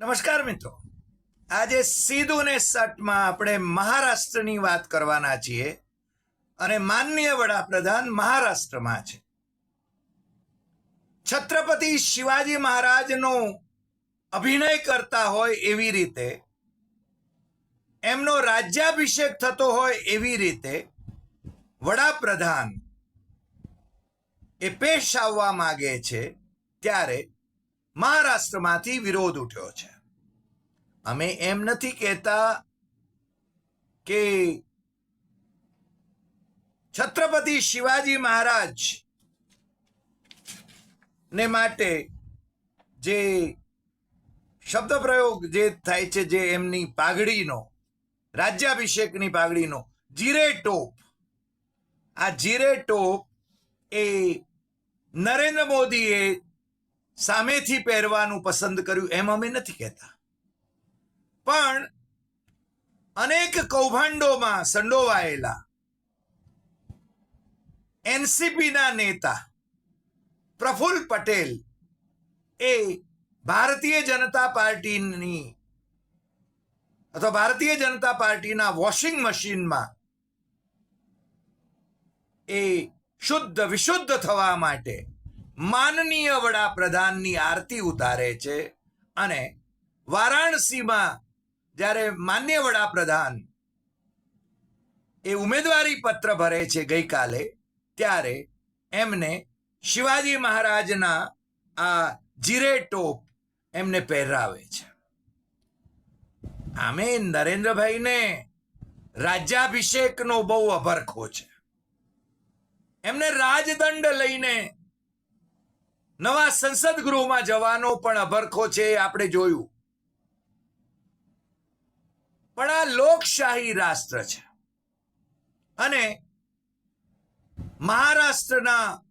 નમસ્કાર મિત્રો. આજે સીધું ને સટમાં આપણે મહારાષ્ટ્રની વાત કરવાના છીએ અને માનનીય વડાપ્રધાન મહારાષ્ટ્રમાં છે. છત્રપતિ શિવાજી મહારાજનો અભિનય કરતા હોય એવી રીતે, એમનો રાજ્યાભિષેક થતો હોય એવી રીતે વડાપ્રધાન એ પેશ આવવા માગે છે ત્યારે મહારાષ્ટ્રમાંથી વિરોધ ઉઠ્યો છે. અમે એમ નથી કહેતા કે છત્રપતિ શિવાજી મહારાજ ને માટે જે શબ્દ પ્રયોગ જે થાય છે, જે એમની પાઘડીનો, રાજ્યાભિષેકની પાઘડીનો, જીરે ટોપ. આ જીરે ટોપ એ નરેન્દ્ર મોદીએ સામેથી પહેરવાનું પસંદ કર્યું એમ અમે નથી કહેતા. પણ અનેક કૌભાંડોમાં સંડોવાયેલા એનસીપીના નેતા પ્રફુલ્લ પટેલ એ ભારતીય જનતા પાર્ટીની અથવા ભારતીય જનતા પાર્ટીના વોશિંગ મશીનમાં એ શુદ્ધ, વિશુદ્ધ થવા માટે માનનીય વડાપ્રધાનની આરતી ઉતારે છે અને વારાણસીમાં જ્યારે માન્ય વડાપ્રધાન એ ઉમેદવારી પત્ર ભરે છે ગઈકાલે, ત્યારે એમને શિવાજી મહારાજના આ જીરે ટોપ એમને પહેરાવે છે. આમે નરેન્દ્રભાઈને રાજ્યાભિષેકનો બહુ અભરખો છે. એમને રાજદંડ લઈને નવા સંસદ ગૃહમાં જવાનો પણ અભરખો છે, આપણે જોયું. પણ આ લોકશાહી રાષ્ટ્ર છે. અને મહારાષ્ટ્રના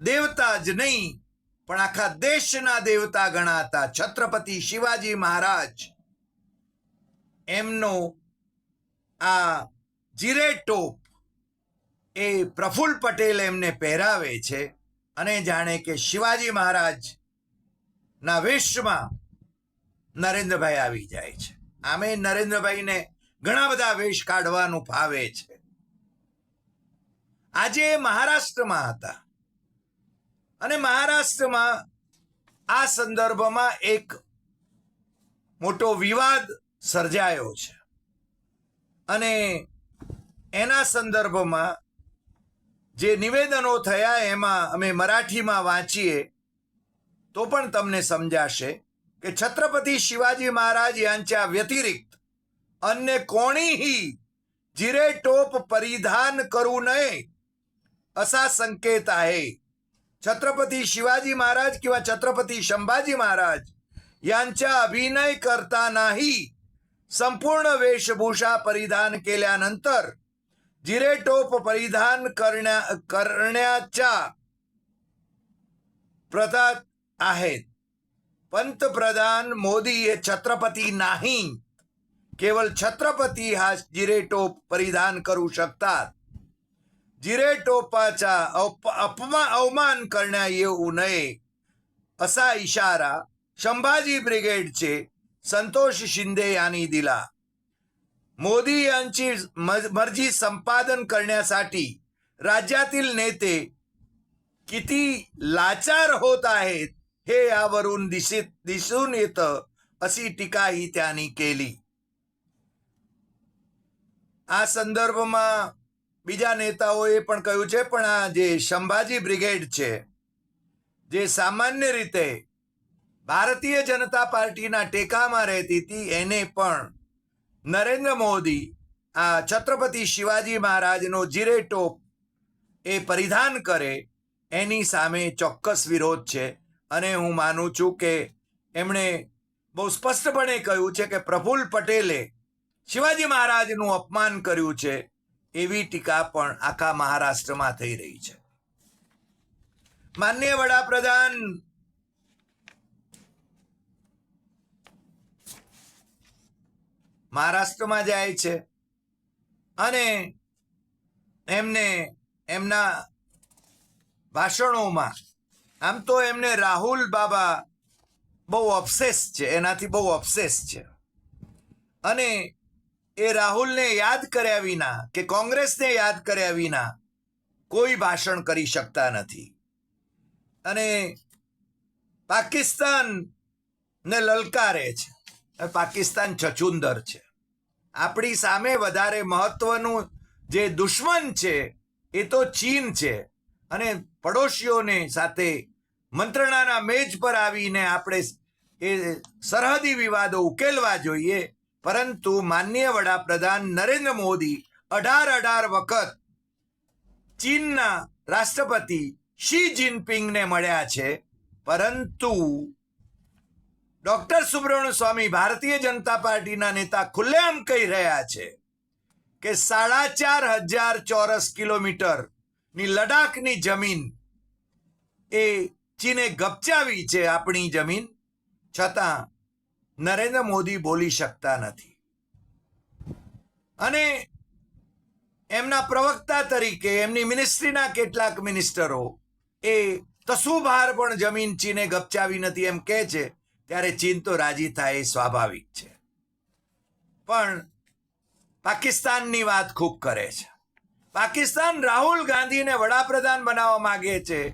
દેવતા જ નહીં, પણ આખા દેશના દેવતા ગણાતા છત્રપતિ શિવાજી મહારાજ, એમનો આ જીરે ટોપ એ પ્રફુલ્લ પટેલ એમને પહેરાવે છે. અને જાણે કે શિવાજી મહારાજ ના વેશમાં નરેન્દ્રભાઈ આવી જાય છે. આમે નરેન્દ્રભાઈને ઘણા બધા વેશ કાઢવાનું ફાવે છે. આજે મહારાષ્ટ્રમાં હતા. અને મહારાષ્ટ્રમાં આ સંદર્ભમાં એક મોટો વિવાદ સર્જાયો છે. અને એના સંદર્ભમાં જે નિવેદનો થયા એમાં અમે મરાઠીમાં વાંચીએ તો પણ તમને समजाशे की छत्रपती शिवाजी महाराज यांच्या व्यतिरिक्त अन्य कोणीही जिरे टोप परिधान करू नये असा संकेत आहे छत्रपती शिवाजी महाराज किंवा छत्रपती संभाजी महाराज यांच्या अभिनय करतानाही संपूर्ण वेशभूषा परिधान केल्यानंतर जिरेटोप परिधान करण्या करण्याच्या प्रथा आहेत. पंतप्रधान मोदी हे छत्रपती नाही. केवळ छत्रपती हा जिरेटोप परिधान करू शकतात. जिरेटोपाचा अप अपमा अवमान करण्या येऊ नये असा इशारा संभाजी ब्रिगेडचे संतोष शिंदे यांनी दिला. मोदी यांची म- मर्जी संपादन करण्यासाठी राज्यातील नेते किती लाचार होत आहेत हे यावरून दिसित दिसून येतं अशी टीकाही त्यांनी केली આ સંદર્ભમાં બીજા નેતાઓએ પણ કહ્યું છે પણ આ જે સંભાજી બ્રિગેડ છે જે સામાન્ય રીતે ભારતીય જનતા પાર્ટીના ટેકામાં રહેતી હતી એને પણ નરેન્દ્ર મોદી આ છત્રપતિ શિવાજી મહારાજનો જીરે ટોપ એ પરિધાન કરે, એની સામે ચોક્કસ વિરોધ છે. અને હું માનું છું કે એમણે બહુ સ્પષ્ટપણે કહ્યું છે કે પ્રફુલ્લ પટેલે શિવાજી મહારાજનું અપમાન કર્યું છે, એવી ટીકા પણ આખા મહારાષ્ટ્રમાં થઈ રહી છે. માનનીય વડાપ્રધાન મહારાષ્ટ્રમાં જાય છે. અને એમને એમના ભાષણોમાં આમ તો એમને રાહુલ બાબા બહુ અપસેસ છે, એનાથી બહુ અપસેસ છે. અને એ રાહુલને યાદ કર્યા વિના કે કોંગ્રેસને યાદ કર્યા વિના કોઈ ભાષણ કરી શકતા નથી. અને પાકિસ્તાન ને લલકારે છે. પાકિસ્તાન છચુંદર છે. આપણી સામે વધારે મહત્વનું જે દુશ્મન છે, એ તો ચીન છે. અને પડોશીઓને સાથે મંત્રણાના મેજ પર આવીને આપણે એ સરહદી વિવાદો ઉકેલવા જોઈએ. પરંતુ માનનીય વડાપ્રધાન નરેન્દ્ર મોદી અઢાર અઢાર વખત ચીનના રાષ્ટ્રપતિ શી જિનપિંગને મળ્યા છે. પરંતુ ડોક્ટર સુબ્રમણ્ય સ્વામી ભારતીય જનતા પાર્ટીના નેતા ખુલ્લેઆમ કહી રહ્યા છે કે સાડા ચાર હજાર ચોરસ કિલોમીટરની લડાખની જમીન એ ચીને ગપચાવી છે આપણી જમીન, છતાં નરેન્દ્ર મોદી બોલી શકતા નથી. અને એમના પ્રવક્તા તરીકે, એમની મિનિસ્ટ્રીના કેટલાક મિનિસ્ટરો એ તસુભાર પણ જમીન ચીને ગપચાવી નથી એમ કહે છે. ત્યારે ચીન તો રાજી થાય એ સ્વાભાવિક છે. પણ પાકિસ્તાનની વાત ખૂબ કરે છે. પાકિસ્તાન રાહુલ ગાંધીને વડાપ્રધાન બનાવવા માંગે છે,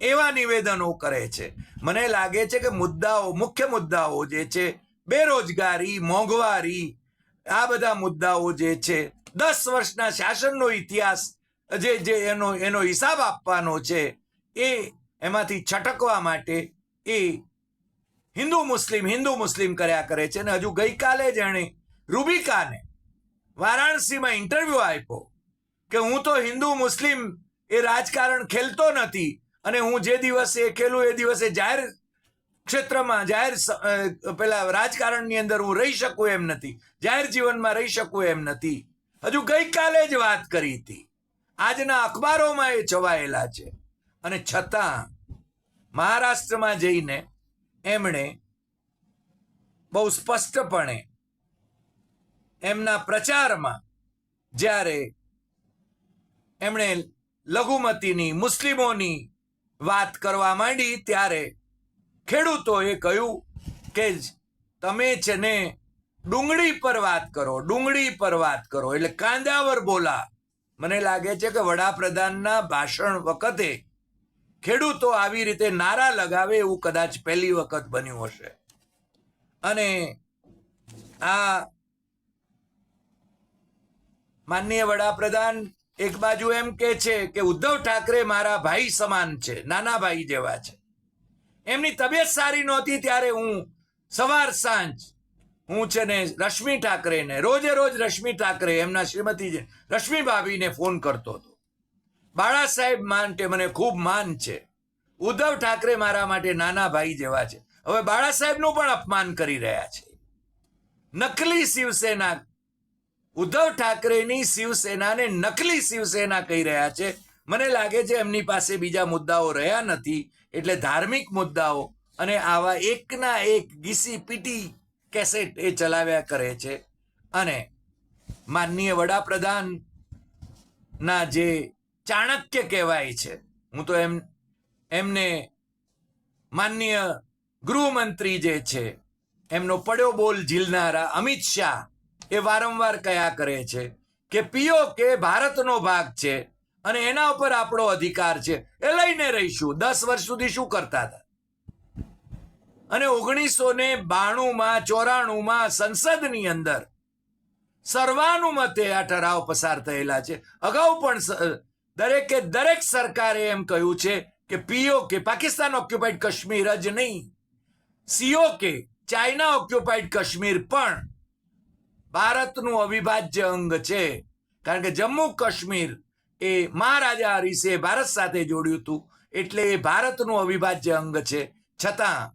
એવા નિવેદનો કરે છે. મને લાગે છે કે મુદ્દાઓ, મુખ્ય મુદ્દાઓ જે છે, બેરોજગારી, મોંઘવારી, આ બધા મુદ્દાઓ જે છે, દસ વર્ષના શાસનનો ઇતિહાસ જે જે એનો એનો હિસાબ આપવાનો છે, એ એમાંથી છટકવા માટે એ હિન્દુ મુસ્લિમ હિન્દુ મુસ્લિમ કર્યા કરે છે અને હજુ ગઈકાલે જ રૂબિકાને વારાણસીમાં ઇન્ટરવ્યુ આપ્યો કે હું તો હિન્દુ મુસ્લિમ એ રાજકારણ ખેલતો નથી અને હું જે દિવસે એ ખેલું એ દિવસે જાહેર ક્ષેત્રમાં, જાહેર પેલા રાજકારણની અંદર હું રહી શકું એમ નથી, જાહેર જીવનમાં રહી શકું એમ નથી. હજુ ગઈકાલે જ વાત કરી હતી. આજના અખબારોમાં એ છવાયેલા છે. અને છતાં મહારાષ્ટ્રમાં જઈને એમણે બહુ સ્પષ્ટપણે એમના પ્રચારમાં જ્યારે એમણે લઘુમતીની, મુસ્લિમોની વાત કરવા માંડી ત્યારે ખેડૂતોએ કહ્યું કે તમે છે ને ડુંગળી પર વાત કરો, ડુંગળી પર વાત કરો. એટલે કાંદાવર બોલા. મને લાગે છે કે વડાપ્રધાનના ભાષણ વખતે ખેડૂતો આવી રીતે નારા લગાવે એવું કદાચ પહેલી વખત બન્યું હશે. અને આ માનનીય વડાપ્રધાન એક બાજુ એમ કે છે કે ઉદ્ધવ ઠાકરે મારા ભાઈ સમાન છે, નાના ભાઈ જેવા છે. એમની તબિયત સારી નહોતી ત્યારે હું સવાર સાંજ હું છે ને રશ્મિ ઠાકરેને, રોજે રોજ રશ્મિ ઠાકરે એમના શ્રીમતી રશ્મિ ભાભીને ફોન કરતો હતો. બાળા સાહેબ માટે મને ખૂબ માન છે. ઉદ્ધવ ઠાકરે મારા માટે નાના ભાઈ જેવા છે. હવે બાળા સાહેબનું પણ અપમાન કરી રહ્યા છે. નકલી શિવસેના ઉદ્ધવ ઠાકરેની શિવસેનાને નકલી શિવસેના કહી રહ્યા છે. મને લાગે છે એમની પાસે બીજા મુદ્દાઓ રહ્યા નથી, એટલે ધાર્મિક મુદ્દાઓ અને આવા એકના એક ગીસી પીટી કેસેટ એ ચલાવ્યા કરે છે. અને માનનીય વડાપ્રધાનના જે ચાણક્ય કહેવાય છે. હું તો એમ, એમને માનનીય ગૃહમંત્રી જે છે, એમનો પડ્યો બોલ ઝીલનારા અમિત શાહ, એ વારંવાર કયા કરે છે કે પીઓ કે ભારતનો ભાગ છે અને એના ઉપર આપણો અધિકાર છે. એ લઈને રહીશું. દસ વર્ષ સુધી શું કરતા હતા? અને ઓગણીસો ને બાણુંમાં, ચોરાણુંમાં સંસદની અંદર સર્વાનુમતે આ ઠરાવ પસાર થયેલા છે. અગાઉ પણ દરેકે દરેક સરકારે એમ કહ્યું છે કે પીઓ કે પાકિસ્તાન ઓક્યુપાઈડ કાશ્મીર જ નહીં. સીઓ કે ચાઇના ઓક્યુપાઈડ કાશ્મીર પણ ભારતનું અવિભાજ્ય અંગ છે. કારણ કે જમ્મુ કાશ્મીર એ મહારાજા હરીસે ભારત સાથે જોડ્યું હતું. એટલે એ ભારતનું અવિભાજ્ય અંગ છે. છતાં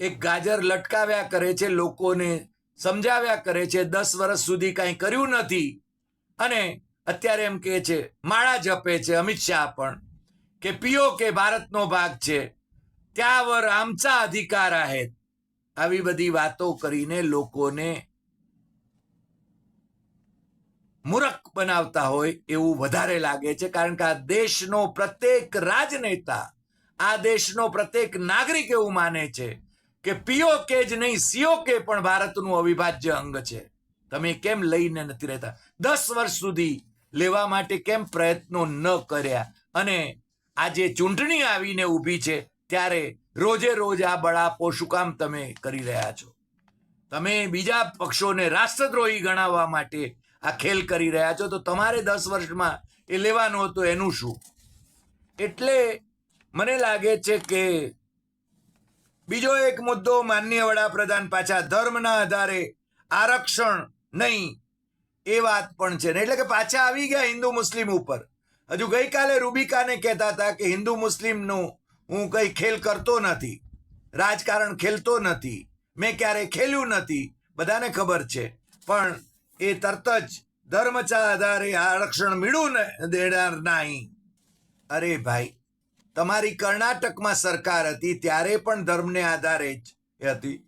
એક ગાજર લટકાવ્યા કરે છે, લોકોને સમજાવ્યા કરે છે, દસ વર્ષ સુધી કાંઈ કર્યું નથી. અને અત્યારે એમ કહે છે, માળા જપે છે, અમિત શાહ પણ, કે પીઓ કે ભારતનો ભાગ છે, ત્યાવર આમચા અધિકાર આહેત. આવી બધી વાતો કરીને લોકોને મૂરખ બનાવતા હોય એવું વધારે લાગે છે, કારણ કે આ દેશનો પ્રત્યેક રાજનેતા, આ દેશનો પ્રત્યેક નાગરિક એવું માને છે કે પીઓ કે જ નહીં, સીઓ કે પણ ભારતનું અવિભાજ્ય અંગ છે. તમે કેમ લઈને નથી રહેતા? દસ વર્ષ સુધી લેવા માટે કેમ પ્રયત્નો ન કર્યા? અને આજે ચૂંટણી આવીને ઊભી છે, ત્યારે રોજે રોજ આ બળાપો શું કામ તમે કરી રહ્યા છો? તમે બીજા પક્ષોને રાષ્ટ્રદ્રોહી ગણાવવા માટે આ ખેલ કરી રહ્યા છો, તો તમારે દસ વર્ષમાં એ લેવાનું હતું, એનું શું? એટલે મને લાગે છે કે બીજો એક મુદ્દો માનનીય વડાપ્રધાન પાછા ધર્મના આધારે આરક્ષણ નહીં એ વાત પણ છે ને. એટલે કે પાછા આવી ગયા હિન્દુ મુસ્લિમ ઉપર. હજુ ગઈકાલે રૂબિકાને કહેતા હતા કે હિન્દુ મુસ્લિમનું હું કંઈ ખેલ કરતો નથી. રાજકારણ ખેલતો નથી. મેં ક્યારે ખેલ્યું નથી. બધાને ખબર છે. પણ એ તરત જ ધર્મચા આધારે આરક્ષણ મળ્યું ને દેનાર નહીં અરે ભાઈ, તમારી કર્ણાટકમાં સરકાર હતી, ત્યારે પણ ધર્મને આધારે જ હતી.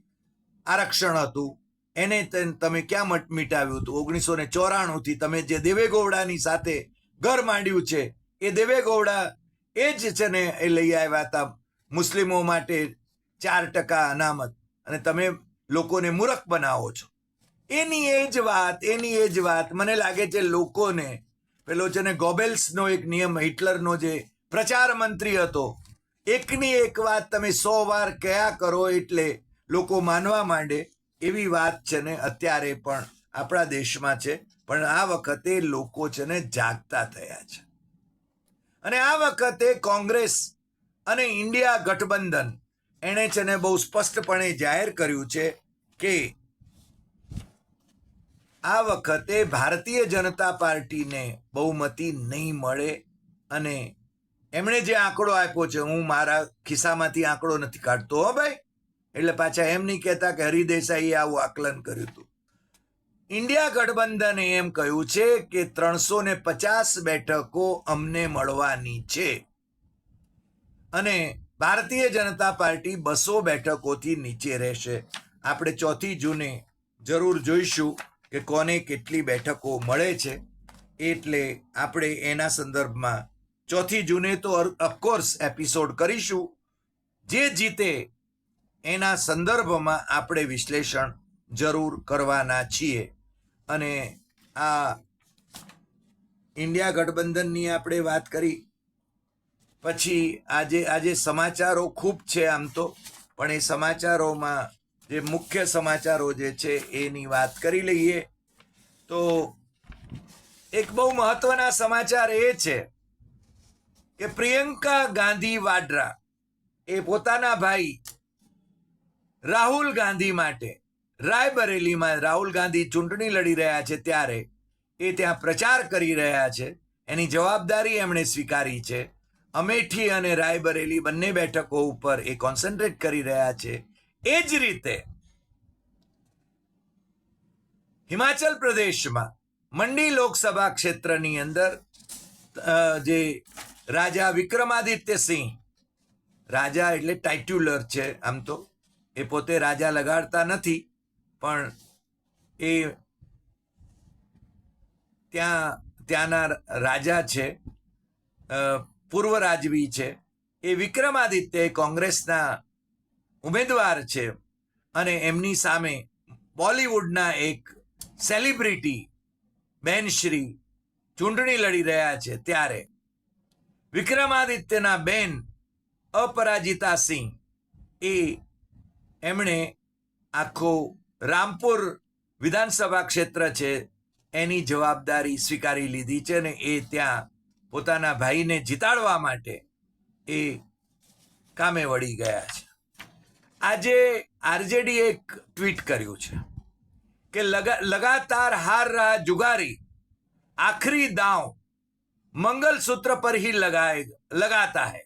આરક્ષણ હતું. એને તમે ક્યાં મટ- મિટાવ્યું હતું? ઓગણીસો ને ચોરાણું થી તમે જે દેવેગૌડાની સાથે ઘર માંડ્યું છે, એ દેવેગૌડા એ જ છે ને એ લઈ આવ્યા હતા મુસ્લિમો માટે ચાર ટકા અનામત. અને તમે લોકોને મૂરખ બનાવો છો. એની એ જ વાત, એની એ જ વાત. મને લાગે છે લોકોને, પેલો છે ને ગોબેલ્સનો એક નિયમ, હિટલરનો જે પ્રચાર મંત્રી હતો, એકની એક વાત તમે સો વાર કયા કરો એટલે લોકો માનવા માંડે. એવી વાત છે ને અત્યારે પણ આપણા દેશમાં છે, પણ આ વખતે લોકો છે ને જાગતા થયા છે. અને આ વખતે કોંગ્રેસ અને ઇન્ડિયા ગઠબંધન એણે છે ને બહુ સ્પષ્ટપણે જાહેર કર્યું છે કે આ વખતે ભારતીય જનતા પાર્ટીને બહુમતી નહીં મળે અને એમણે જે આંકડો આપ્યો છે, હું મારા ખિસ્સામાંથી આંકડો નથી કાઢતો હો ભાઈ. એટલે પાછા એમ નહીં કહેતા કે હરિદેસાઈએ આવું આકલન કર્યું હતું. ઇન્ડિયા ગઠબંધને એમ કહ્યું છે કે ત્રણસો ને પચાસ બેઠકો અમને મળવાની છે. અને ભારતીય જનતા પાર્ટી બસો બેઠકોથી નીચે રહેશે. આપણે ચોથી જૂને જરૂર જોઈશું કે કોને કેટલી બેઠકો મળે છે. એટલે આપણે એના સંદર્ભમાં ચોથી જૂને તો ઓફકોર્સ એપિસોડ કરીશું. જે જીતે એના સંદર્ભમાં આપણે વિશ્લેષણ જરૂર કરવાના છીએ. અને આ ઇન્ડિયા ગઠબંધનની આપણે વાત કરી. પછી આજે આજે સમાચારો ખૂબ છે આમ તો. પણ એ સમાચારોમાં જે મુખ્ય સમાચારો જે છે એની વાત કરી લઈએ. તો એક બહુ મહત્વના સમાચાર એ છે કે પ્રિયંકા ગાંધી વાડ્રા એ પોતાના ભાઈ રાહુલ ગાંધી માટે. રાયબરેલીમાં રાહુલ ગાંધી ચૂંટણી લડી રહ્યા છે ત્યારે એ ત્યાં પ્રચાર કરી રહ્યા છે. એની જવાબદારી એમણે સ્વીકારી છે. અમેઠી અને રાયબરેલી બંને બેઠકો ઉપર એ કોન્સન્ટ્રેટ કરી રહ્યા છે. એ જ રીતે હિમાચલ પ્રદેશમાં મંડી લોકસભા ક્ષેત્રની અંદર જે રાજા વિક્રમાદિત્ય સિંહ, રાજા એટલે ટાઇટ્યુલર છે આમ તો. એ પોતે રાજા લગાડતા નથી, પણ એ ત્યાં, ત્યાંના રાજા છે પૂર્વ રાજવી છે, એ વિક્રમાદિત્ય કોંગ્રેસના ઉમેદવાર છે, અને એમની સામે બોલિવૂડના એક સેલિબ્રિટી બેનશ્રી ચૂંટણી લડી રહ્યા છે ત્યારે. વિક્રમાદિત્યના બેન અપરાજિતા સિંહ એ એમણે આખો રામપુર વિધાનસભા ક્ષેત્ર છે એની જવાબદારી સ્વીકારી લીધી છે અને એ ત્યાં પોતાના ભાઈને જીતાડવા માટે એ કામે વળી ગયા છે. આજે આરજેડી એક ટ્વીટ કર્યું છે કે લગાતાર હાર રહા જુગારી, આખરી દાવ, મંગલસૂત્ર પર હી લગાય, લગાતા હે.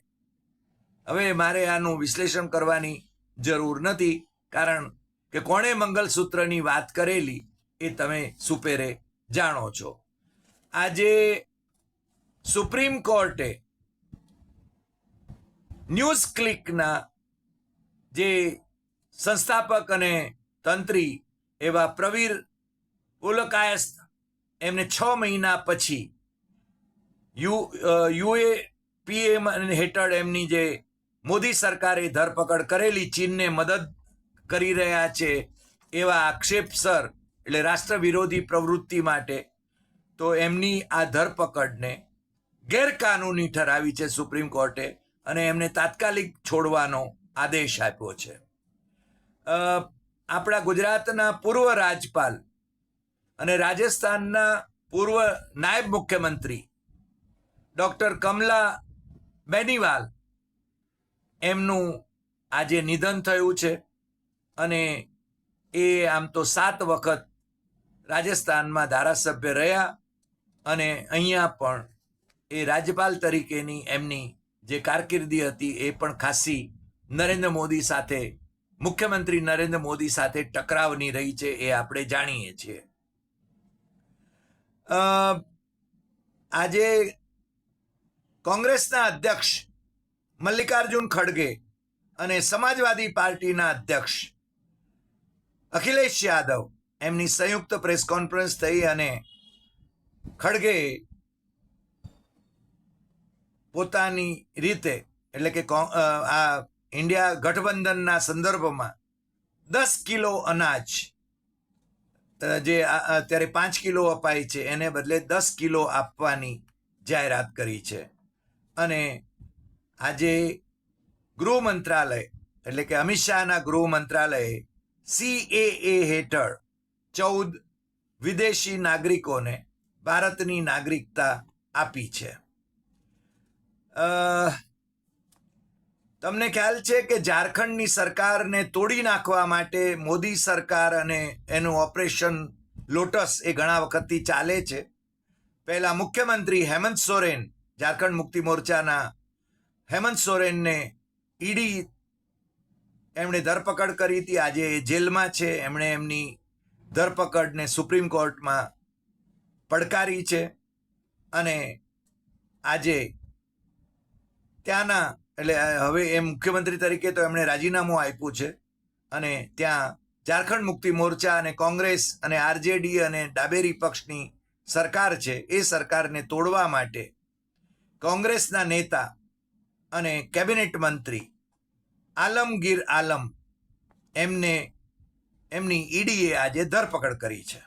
હવે મારે આનું વિશ્લેષણ કરવાની જરૂર નથી. કારણ કે કોણે મંગલસૂત્રની વાત કરેલી એ તમે સુપેરે જાણો છો. આજે સુપ્રીમ કોર્ટે ન્યૂઝ ક્લિકના જે સંસ્થાપક અને તંત્રી એવા પ્રવીર ઉલકાયસ્ત એમને છ મહિના પછી યુ યુએ પીએમ હેઠળ એમની જે મોદી સરકારે ધરપકડ કરેલી ચીનને મદદ કરી રહ્યા છે એવા આક્ષેપસર એટલે રાષ્ટ્ર વિરોધી પ્રવૃત્તિ માટે. તો એમની આ ધરપકડને ગેરકાનૂની ઠરાવી છે સુપ્રીમ કોર્ટે અને એમને તાત્કાલિક છોડવાનો આદેશ આપ્યો છે. આપણા ગુજરાતના પૂર્વ રાજપાલ અને રાજસ્થાનના પૂર્વ નાયબ મુખ્યમંત્રી ડૉક્ટર કમલા બેનીવાલ એમનું આજે નિધન થયું છે અને એ આમ તો સાત વખત રાજસ્થાનમાં ધારાસભ્ય રહ્યા અને અહીંયા પણ એ રાજ્યપાલ તરીકેની એમની જે કારકિર્દી હતી એ પણ ખાસી નરેન્દ્ર મોદી સાથે, મુખ્યમંત્રી નરેન્દ્ર મોદી સાથે ટકરાવની રહી છે એ આપણે જાણીએ છીએ. આજે કોંગ્રેસના અધ્યક્ષ મલ્લિકાર્જુન ખડગે અને સમાજવાદી પાર્ટીના અધ્યક્ષ અખિલેશ યાદવ એમની સંયુક્ત પ્રેસ કોન્ફરન્સ થઈ અને ખડગે પોતાની રીતે એટલે કે આ ઇન્ડિયા ગઠબંધનના સંદર્ભમાં દસ કિલો અનાજ જે અત્યારે પાંચ કિલો અપાય છે, એને બદલે દસ કિલો આપવાની જાહેરાત કરી છે. અને આજે ગૃહ મંત્રાલય, એટલે કે અમિત શાહના ગૃહ મંત્રાલયે સીએએ હેઠળ ચૌદ વિદેશી નાગરિકોને ભારતની નાગરિકતા આપી છે. તમને ખ્યાલ છે કે ઝારખંડની સરકારને તોડી નાખવા માટે મોદી સરકાર અને એનું ઓપરેશન લોટસ એ ઘણા વખતથી ચાલે છે. પહેલા મુખ્યમંત્રી હેમંત સોરેન ઝારખંડ મુક્તિ મોરચાના હેમંત સોરેનને ઈડી એમણે ધરપકડ કરી હતી. આજે એ જેલમાં છે. એમણે એમની ધરપકડને સુપ્રીમ કોર્ટમાં પડકારી છે. અને આજે ત્યાંના, એટલે હવે એ મુખ્યમંત્રી તરીકે તો એમણે રાજીનામું આપ્યું છે. અને ત્યાં ઝારખંડ મુક્તિ મોરચા અને કોંગ્રેસ અને આરજેડી અને ડાબેરી પક્ષની સરકાર છે. એ સરકારને તોડવા માટે કોંગ્રેસના નેતા અને કેબિનેટ મંત્રી આલમગીર આલમ એમને, એમની ઈડીએ આજે ધરપકડ કરી છે.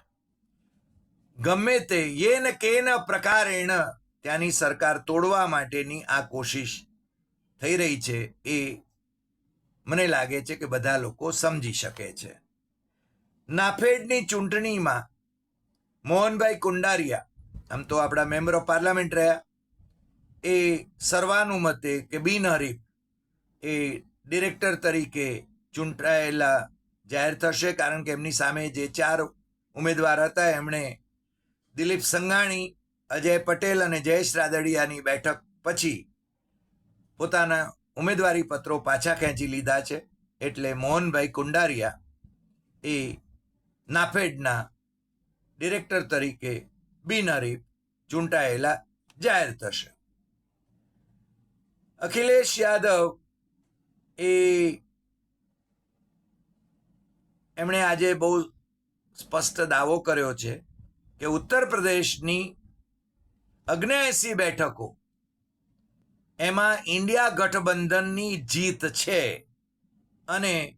ગમે તે યેન કેન પ્રકારેણ ત્યાંની સરકાર તોડવા માટેની આ કોશિશ થઈ રહી છે એ મને લાગે છે કે બધા લોકો સમજી શકે છે. નાફેડની ચૂંટણીમાં મોહનભાઈ કુંડારિયા, આમ તો આપણા મેમ્બર ઓફ પાર્લામેન્ટ રહ્યા એ સર્વાનુમતે કે બિનહરીફ એ ડિરેક્ટર તરીકે ચૂંટાયેલા જાહેર થશે, કારણ કે એમની સામે જે ચાર ઉમેદવાર હતા, એમણે દિલીપ સંઘાણી, અજય પટેલ અને જયેશ રાદડિયાની બેઠક પછી પોતાના ઉમેદવારી પત્રો પાછા ખેંચી લીધા છે. એટલે મોહનભાઈ કુંડારિયા એ નાફેડના ડિરેક્ટર તરીકે બિનહરીફ ચૂંટાયેલા જાહેર થશે. અખિલેશ યાદવ એ એમણે આજે બહુ સ્પષ્ટ દાવો કર્યો છે કે ઉત્તર પ્રદેશની અગ્નેસી બેઠકો એમાં ઇન્ડિયા ગઠબંધનની જીત છે અને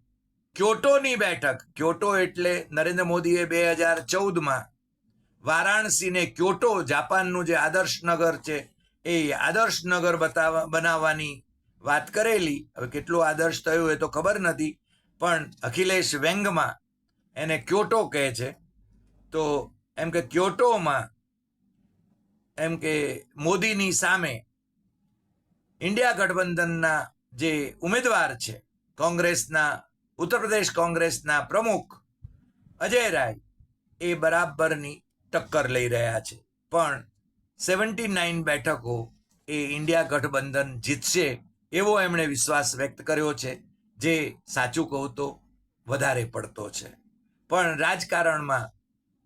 ક્યોટોની બેઠક, ક્યોટો એટલે નરેન્દ્ર મોદીએ બે હજાર ચૌદમાં વારાણસીને ક્યોટો, જાપાનનું જે આદર્શ નગર છે એ આદર્શ નગર બતાવવા બનાવવાની વાત કરેલી. હવે કેટલું આદર્શ થયું એ તો ખબર નથી, પણ અખિલેશ વ્યંગમાં એને ક્યોટો કહે છે. તો એમ કે ક્યોટોમાં એમ કે મોદીની સામે ઇન્ડિયા ગઠબંધનના જે ઉમેદવાર છે, કોંગ્રેસના, ઉત્તર પ્રદેશ કોંગ્રેસના પ્રમુખ અજય રાય એ બરાબરની ટક્કર લઈ રહ્યા છે. પણ સેવન્ટી નાઇન બેઠકો એ ઇન્ડિયા ગઠબંધન જીતશે એવો એમણે વિશ્વાસ વ્યક્ત કર્યો છે, જે સાચું કહું તો વધારે પડતો છે. પણ રાજકારણમાં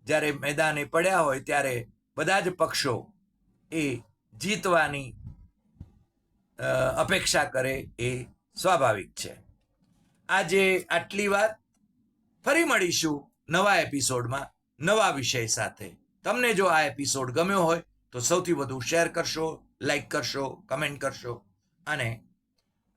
જ્યારે મેદાને પડ્યા હોય ત્યારે બધા જ પક્ષો એ જીતવાની અપેક્ષા કરે એ સ્વાભાવિક છે. આજે આટલી વાત. ફરી મળીશું નવા એપિસોડમાં નવા વિષય સાથે. તમને જો આ એપિસોડ ગમ્યો હોય તો સૌથી વધુ શેર કરશો લાઈક કરશો કમેન્ટ કરશો. અને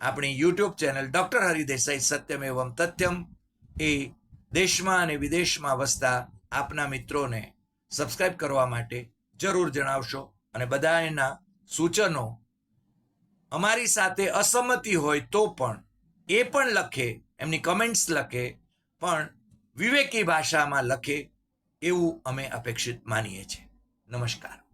આપણી યુટ્યુબ ચેનલ ડૉક્ટર હરિદેસાઈ સત્યમ એવમ તથ્યમ એ દેશમાં અને વિદેશમાં વસતા આપના મિત્રોને સબસ્ક્રાઇબ કરવા માટે જરૂર જણાવશો અને બધા એના સૂચનો અમારી સાથે અસંમતિ હોય તો પણ એ પણ લખે, એમની કમેન્ટ્સ લખે, પણ વિવેકી ભાષામાં લખે એવું અમે અપેક્ષિત માનીએ છીએ. નમસ્કાર.